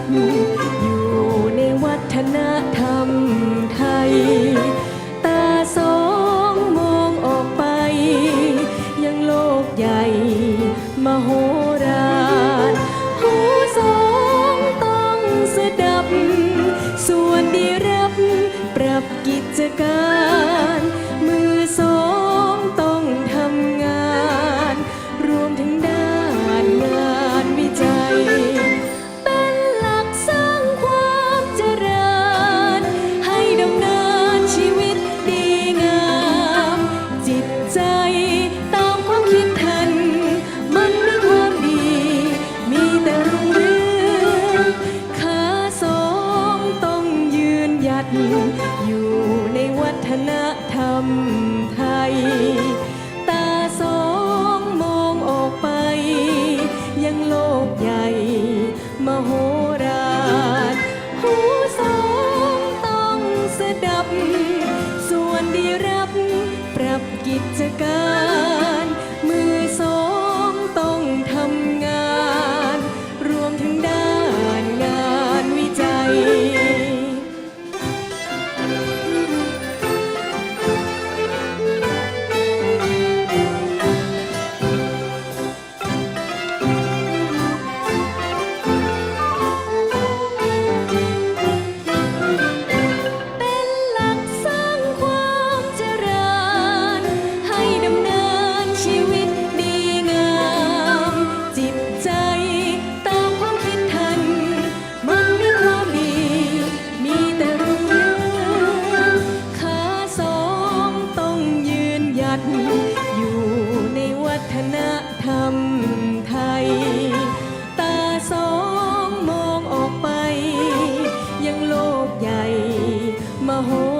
ด อยู่ในวัฒนธรรมไทย ตาสองมองออกไป ยังโลกใหญ่ มโหรารหูสองต้องสะดับ ส่วนดีรับปรับกิจการ อยู่ในวัฒนธรรมไทย ตาสองมองออกไป ยังโลกใหญ่ มโหรารหูสองต้องสดับ ส่วนดีรับปรับกิจการ อยู่ในวัฒนธรรมไทย ตาสองมองออกไป ยังโลกใหญ่มโห